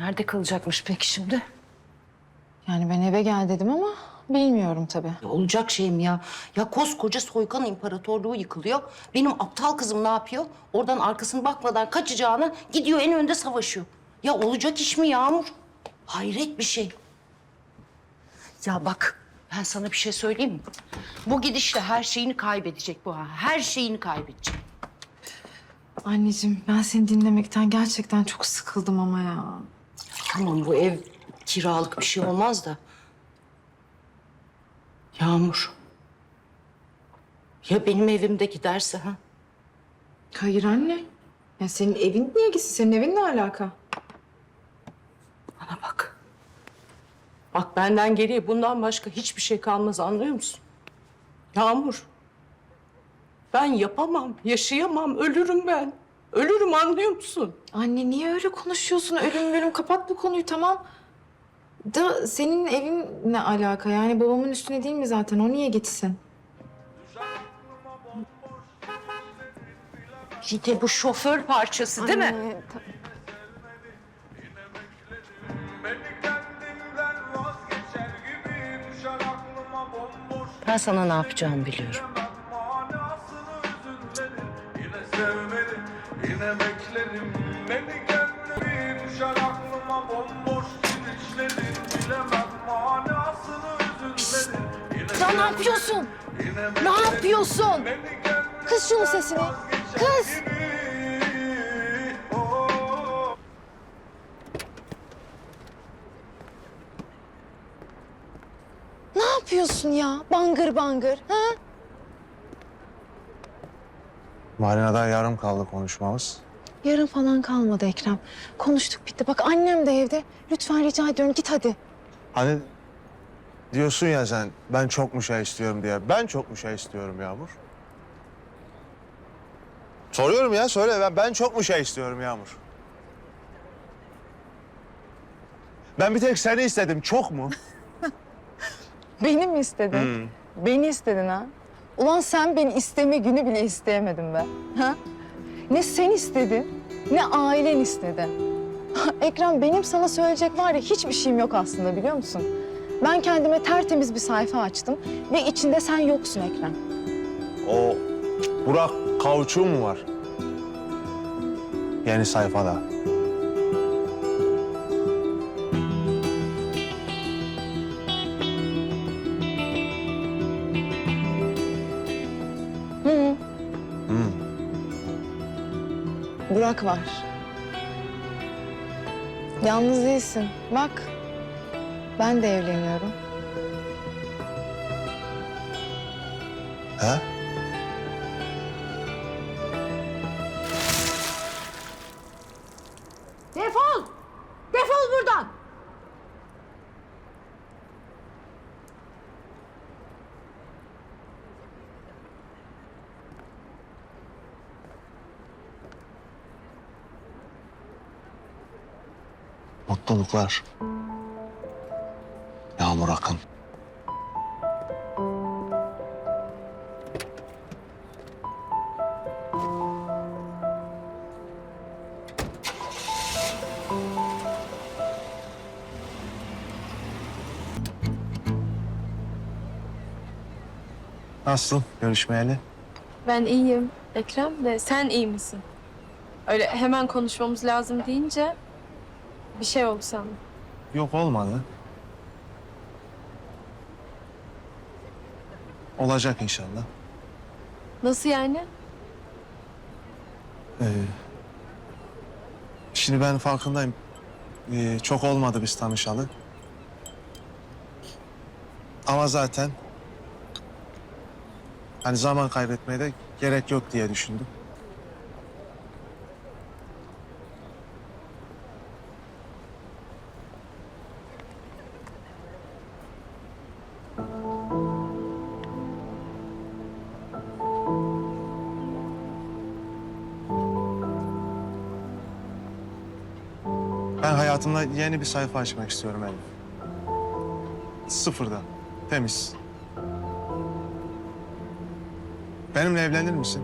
Nerede kalacakmış peki şimdi? Yani ben eve gel dedim ama bilmiyorum tabii. Ya olacak şey mi ya? Ya koskoca soykan imparatorluğu yıkılıyor. Benim aptal kızım ne yapıyor? Oradan arkasını bakmadan kaçacağını gidiyor en önde savaşıyor. Ya olacak iş mi Yağmur? Hayret bir şey. Ya bak ben sana bir şey söyleyeyim mi? Bu gidişle her şeyini kaybedecek bu ha. Her şeyini kaybedecek. Anneciğim ben seni dinlemekten gerçekten çok sıkıldım ama ya. Tamam bu ev kiralık bir şey olmaz da. Yağmur. Ya benim evimde giderse ha? Hayır anne. Ya senin evin niye gitsin? Senin evin ne alaka? Bana bak. Bak benden geriye bundan başka hiçbir şey kalmaz anlıyor musun? Yağmur. Ben yapamam, yaşayamam, ölürüm ben. Ölürüm anlıyor musun? Anne niye öyle konuşuyorsun? Ölüm bölüm kapat bu konuyu tamam. Da senin evin ne alaka? Yani babamın üstüne değil mi zaten? O niye gitsin? Bir de bu şoför parçası değil mi? Anne, ta- Beni kendimden vazgeçer gibi düşer aklıma bomboş Ben sana ne yapacağımı biliyorum. Beklerim Beni kendimi düşer aklıma bomboş gidişlerim Bilemem manasını üzümlerim Yine ne yapıyorsun? yine Ne yapıyorsun? beni Kız şunun sesini. Kız! gibi oh. Ne yapıyorsun ya? Bangır bangır. Ha? Marina'da yarım kaldı konuşmamız. Yarın falan kalmadı Ekrem. Konuştuk bitti. Bak annem de evde. Lütfen rica ediyorum git hadi. Hani diyorsun ya sen ben çok mu şey istiyorum diye. Ben çok mu şey istiyorum Yağmur? Soruyorum ya söyle ben, ben çok mu şey istiyorum Yağmur? Ben bir tek seni istedim çok mu? Beni mi istedin? Beni istedin ha? Ulan sen beni isteme günü bile isteyemedin be. Ha? Ne sen istedin, ne ailen istedi. Ekrem benim sana söyleyecek var ya hiçbir şeyim yok aslında biliyor musun? Ben kendime tertemiz bir sayfa açtım ve içinde sen yoksun Ekrem. O Burak kauçuğu mu var? Yeni sayfada. Burak var. Yalnız değilsin. Bak, ben de evleniyorum. He? Mutluluklar. Yağmur Akın. Nasıl görüşmeyeli? Ben iyiyim Ekrem de sen iyi misin? Öyle hemen konuşmamız lazım deyince bir şey oldu sandım. Yok olmadı. Olacak inşallah. Nasıl yani? Ee, şimdi ben farkındayım. Ee, çok olmadı biz tanışalı. Ama zaten hani zaman kaybetmeye de gerek yok diye düşündüm. Ben hayatımda yeni bir sayfa açmak istiyorum Elif. Sıfırdan, temiz. Benimle evlenir misin?